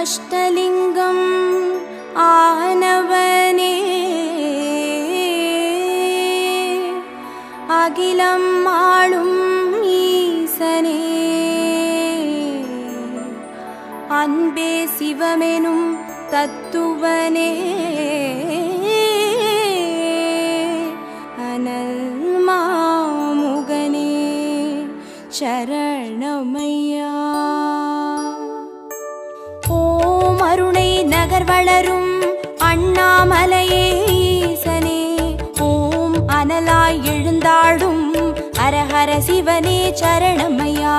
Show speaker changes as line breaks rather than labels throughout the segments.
അഷ്ടലിംഗം ആനവനേ. അഖിലം മാളും ഈസനേ. അൻപേ ശിവമെനും തത്തുവനേ. வளரும் அண்ணாமலையே ஈசனே ஓம் அனலாய் எழுந்தாடும் அரஹர சிவனே சரணமையா.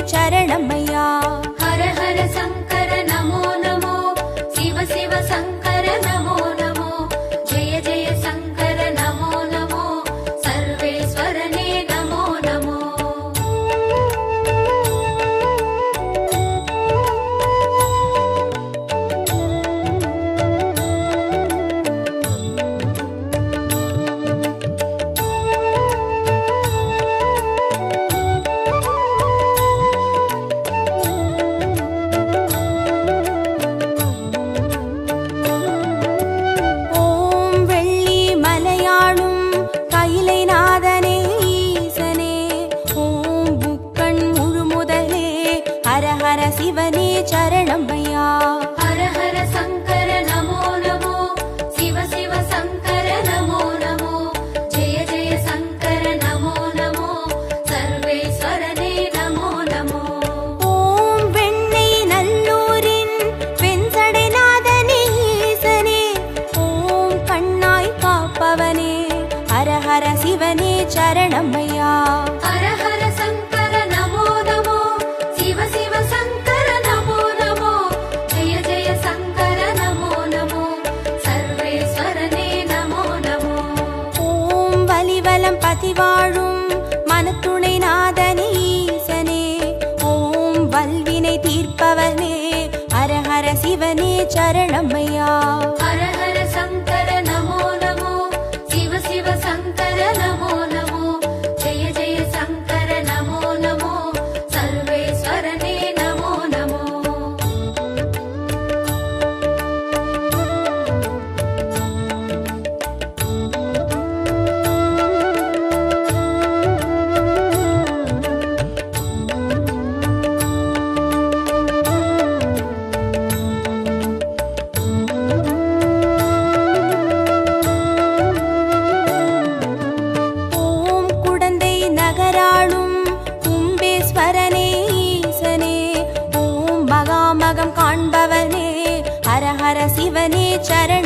चरणमया।
हर हर शङ्कर नमो नमो। शिव शिव शङ्कर
சிவனே சரணம் ஐயா.
ஹர ஹர சங்க
चरणमया chatter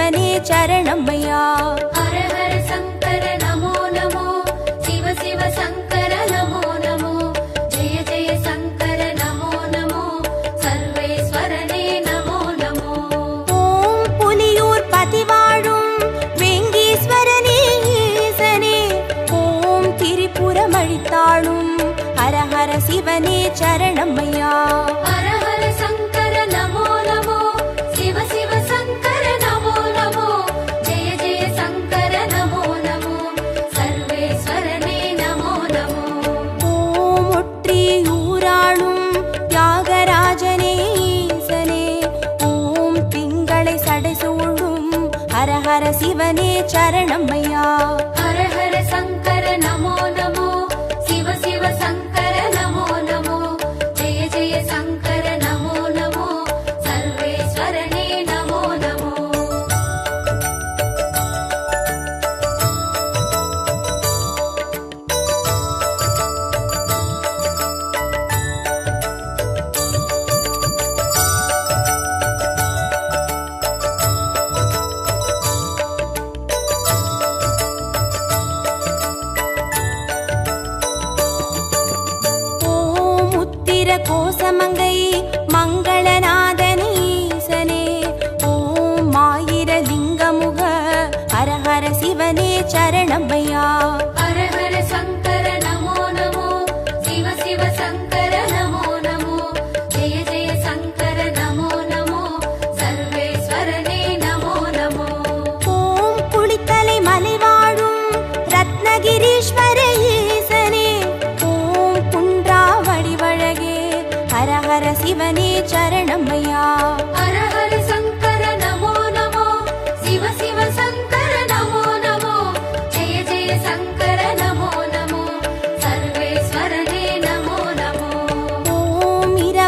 சிவனே சரணம்மையா.
ஹர ஹர சங்கர நமோ நமோ சிவ சிவ சங்கர நமோ நமோ ஜெய ஜெய சங்கர நமோ நமோ சர்வேஸ்வரனே நமோ நமோ.
ஓம் புலியூர் பதிவாழும் வெங்கீஸ்வரனே ஓம் திரிபுரம் ஹர ஹர சிவனே சரணம்மையா. शङ्कर शिवने चरणमया।
हर हर शङ्कर नमो नमो।
மந்திர கோசமங்கை மங்களநாதனே ஓம் மாயிர ஹரஹர சிவனே சரணமையா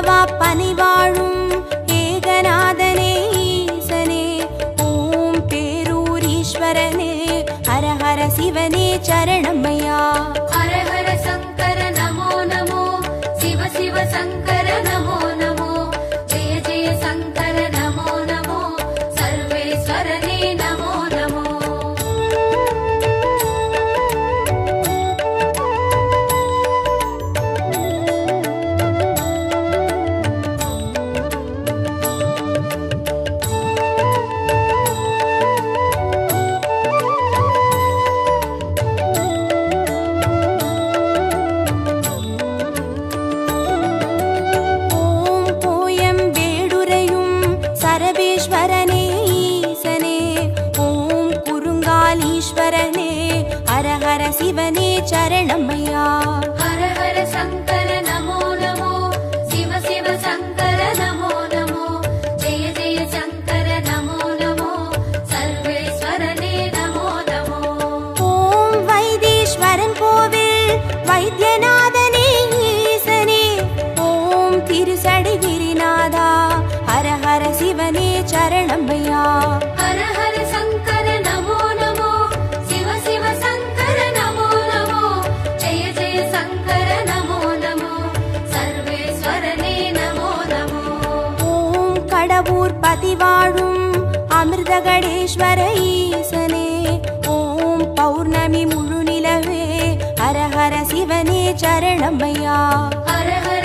பல்லவா பனிவாழும் ஏகநாதனே ஈசனே ஓம் பேரூரீஸ்வரனே ஹர ஹர சிவனே சரணமையா
ஹர ஹர சங்கர நமோ நமோ சிவ சிவ சங்கர
சரணமையா பதிவாழும் அமிர்தகடேஸ்வர ஈசனே ஓம் பௌர்ணமி முழு நிலவே. ஹரஹர சிவனே சரணமையா
ஹரஹர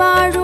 法入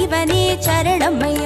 சிவனே சரணமையா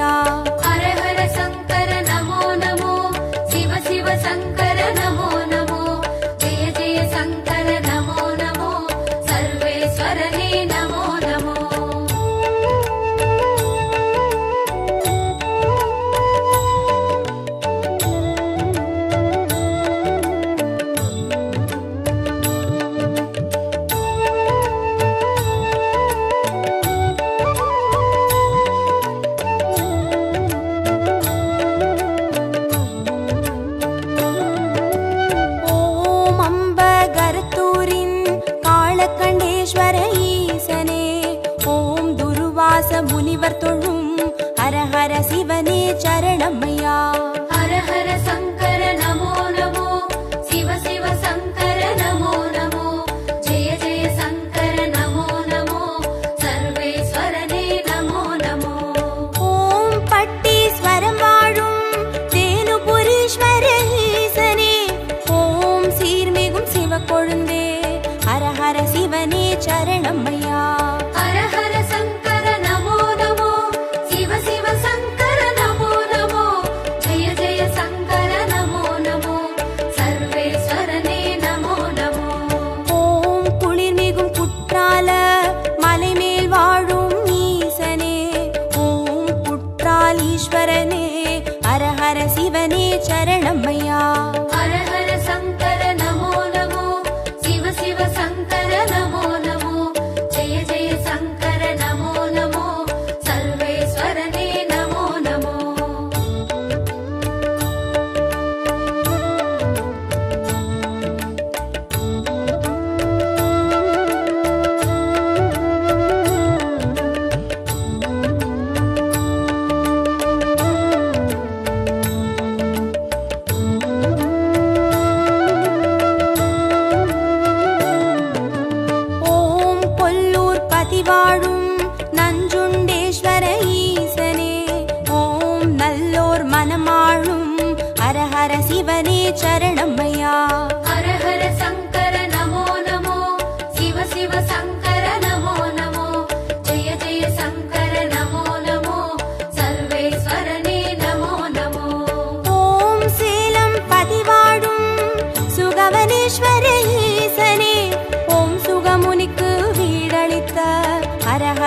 சரணம்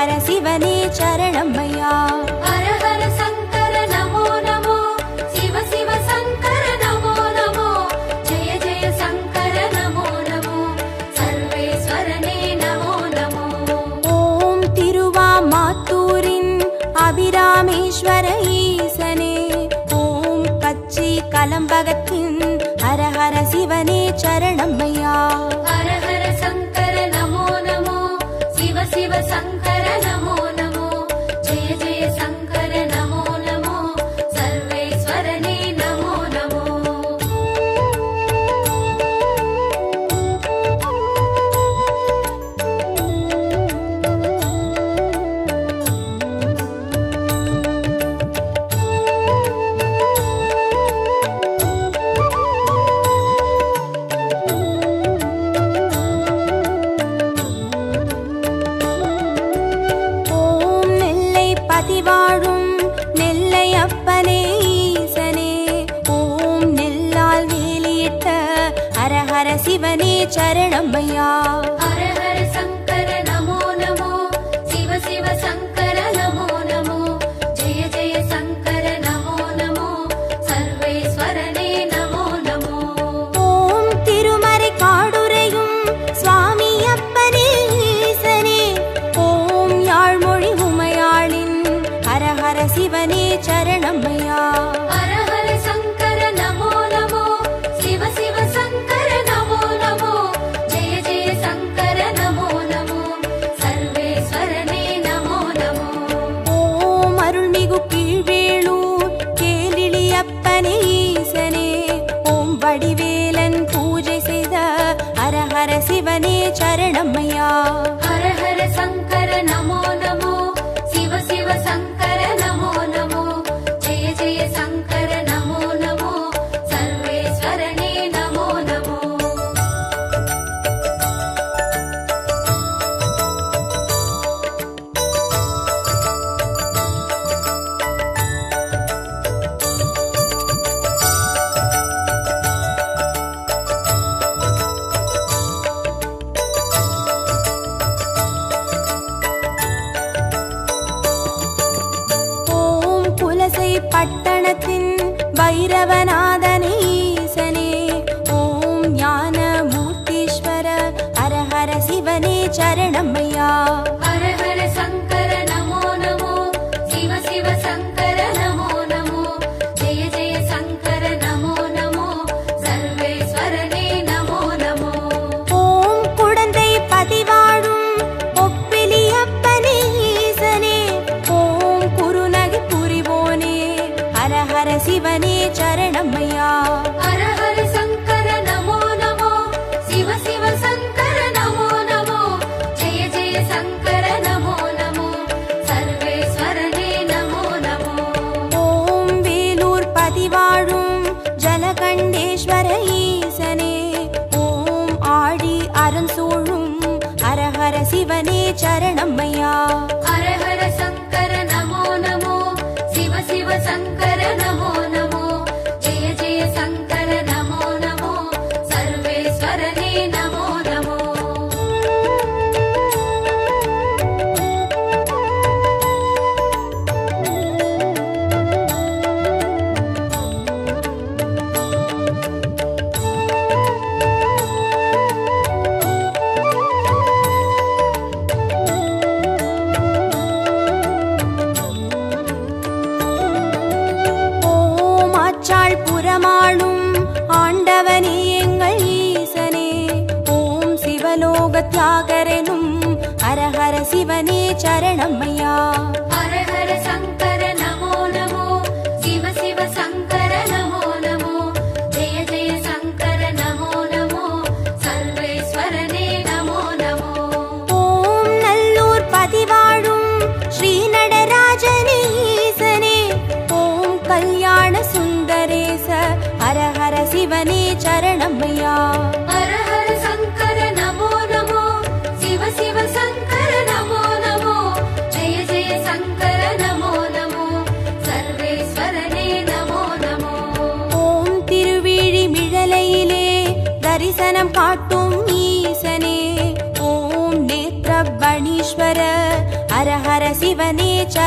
हर शिवने
नमो शिव शिव शङ्कर नमो नमो। जय जय शङ्कर नमो नमो। सर्वेश्वरने नमो नमो।
ॐ तिरुवामातूरिन् अभिरामेश्वर ईसने ॐ कच्चि कलम्बगतिन् हर हर शिवने चरणं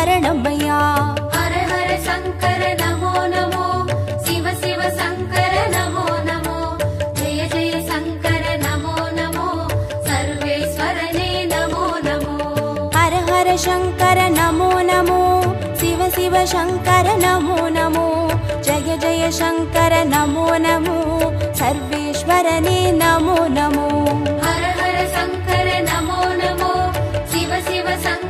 शरणमया
हर हर शङ्कर नमो नमो शिव शिव शङ्कर नमो नमो जय जय शङ्कर नमो नमो सर्वेश्वरने नमो नमो
हर हर शङ्कर नमो नमो शिव शिव शङ्कर नमो नमो जय जय शङ्कर नमो नमो सर्वेश्वरने नमो नमो
हर हर शङ्कर नमो नमो शिव शिव शङ्कर